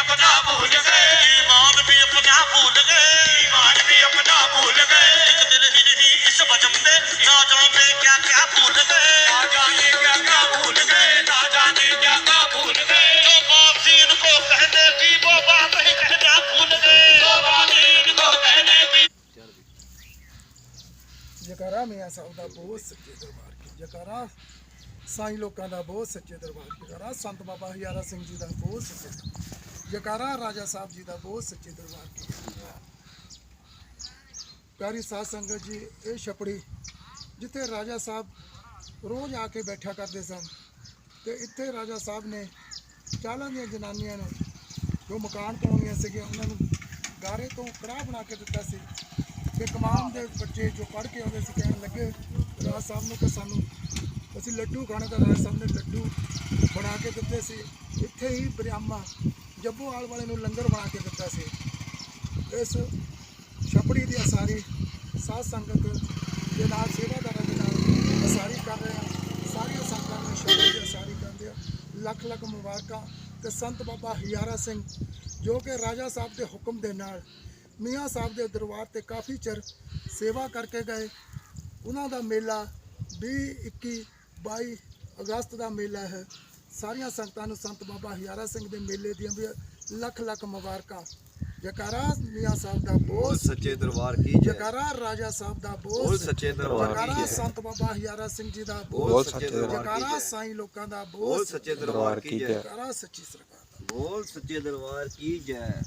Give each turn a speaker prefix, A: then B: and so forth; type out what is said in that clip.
A: अपना भूल गए ईमान भी अपना भूल गए ईमान भी अपना
B: भूल
A: गए एक दिल ही नहीं इस बजम में ना जाने क्या क्या भूल गए ना
B: जाने क्या क्या भूल गए ना जाने क्या क्या भूल गए
A: जो बात इनको कहने की वो बात ही कहना भूल गए जो बात इनको कहने की
C: ਜਕਾਰਾ ਮੀਆਂ ਸਾਹਿਬ ਦਾ ਬਹੁਤ ਸੱਚੇ ਦਰਬਾਰ ਕੀ ਜਕਾਰਾ ਸਾਈਂ ਲੋਕਾਂ ਦਾ ਬਹੁਤ ਸੱਚੇ ਦਰਬਾਰ ਕੀ ਜਕਾਰਾ ਸੰਤ ਬਾਬਾ ਹਯਾਰਾ ਸਿੰਘ ਜੀ ਦਾ ਬਹੁਤ ਸੱਚੇ ਜਕਾਰਾ ਰਾਜਾ ਸਾਹਿਬ ਜੀ ਦਾ ਬਹੁਤ ਸੱਚੇ ਦਰਬਾਰ ਕੀ ਪਿਆਰੀ ਸਾਧ ਸੰਗਤ ਜੀ, ਇਹ ਛਪੜੀ ਜਿੱਥੇ ਰਾਜਾ ਸਾਹਿਬ ਰੋਜ਼ ਆ ਕੇ ਬੈਠਾ ਕਰਦੇ ਸਨ ਤੇ ਇੱਥੇ ਰਾਜਾ ਸਾਹਿਬ ਨੇ ਚਾਲਾਂ ਦੀਆਂ ਜਨਾਨੀਆਂ ਨੂੰ ਜੋ ਮਕਾਨ ਪਾਉਣੀਆਂ ਸੀਗੀਆਂ, ਉਹਨਾਂ ਨੂੰ ਗਾਰੇ ਤੋਂ ਕੜਾਹ ਬਣਾ ਕੇ ਦਿੱਤਾ ਸੀ ਤੇ ਕਮਾਨ ਦੇ ਬੱਚੇ ਜੋ ਪੜ੍ਹ ਕੇ ਆਉਂਦੇ ਸੀ ਕਹਿਣ ਲੱਗੇ, ਰਾਜ ਸਾਹਿਬ ਨੂੰ ਕਿ ਸਾਨੂੰ, ਅਸੀਂ ਲੱਡੂ ਖਾਣੇ ਦਾ ਰਾਜ ਸਾਹਿਬ ਨੇ ਲੱਡੂ ਬਣਾ ਕੇ ਦਿੱਤੇ ਸੀ, ਇੱਥੇ ਹੀ ਬਰਿਆਮਾ ਜੱਬੋਵਾਲ ਵਾਲੇ ਨੂੰ ਲੰਗਰ ਬਣਾ ਕੇ ਦਿੱਤਾ ਸੀ। ਇਸ ਛਪੜੀ ਦੀ ਅਸਾਰੀ ਸਾਧ ਸੰਗਤ ਦੇ ਨਾਲ ਸੇਵਾਦਾਰਾਂ ਦੇ ਨਾਲ ਅਸਾਰੀ ਕਰ ਰਹੇ ਆ। ਸਾਰੀਆਂ ਸੰਗਤਾਂ ਨੂੰ ਛਪੜੀ ਦੀ ਅਸਾਰੀ ਕਰਦੇ ਆ। ਲੱਖ ਲੱਖ ਮੁਬਾਰਕਾਂ ਤੇ ਸੰਤ ਬਾਬਾ ਹਿਆਰਾ ਸਿੰਘ, ਜੋ ਕਿ ਰਾਜਾ ਸਾਹਿਬ ਦੇ ਹੁਕਮ ਦੇ ਨਾਲ ਮੀਆਂ ਸਾਹਿਬ ਦੇ ਦਰਬਾਰ ਤੇ ਕਾਫੀ ਚਿਰ ਸੇਵਾ ਕਰਕੇ ਗਏ। ਉਹਨਾਂ ਦਾ ਮੇਲਾ 20 21 22 ਅਗਸਤ ਦਾ ਮੇਲਾ ਹੈ। ਸਾਰੀਆਂ ਸੰਗਤਾਂ ਨੂੰ ਸੰਤ ਬਾਬਾ ਹਿਆਰਾ ਸਿੰਘ ਦੇ ਮੇਲੇ ਦੀਆਂ ਵੀ ਲੱਖ ਲੱਖ ਮੁਬਾਰਕਾਂ। ਜਕਾਰਾ ਮੀਆਂ ਸਾਹਿਬ ਦਾ ਬੋਲ ਸੱਚੇ ਦਰਬਾਰ
D: ਕੀ ਜੈ। ਜਕਾਰਾ
C: ਰਾਜਾ ਸਾਹਿਬ ਦਾ ਬੋਲ ਬੋਲ ਸੱਚੇ ਦਰਬਾਰ ਕੀ ਜਕਾਰਾ ਜੈ। ਸੰਤ ਬਾਬਾ ਹਿਆਰਾ ਸਿੰਘ ਜੀ ਦਾ ਬੋਲ ਬੋਲ ਸੱਚੇ ਦਰਬਾਰ ਕੀ ਜਕਾਰਾ ਜੈ। ਸਾਈਂ ਲੋਕਾਂ ਦਾ ਬੋਲ ਬੋਲ ਸੱਚੇ ਦਰਬਾਰ
D: ਕੀ ਜੈ।
C: ਜਕਾਰਾ ਸੱਚੀ ਸਰਕਾਰ ਦਾ।
D: ਬੋਲ ਸੱਚੇ ਦਰਬਾਰ ਕੀ ਜੈ।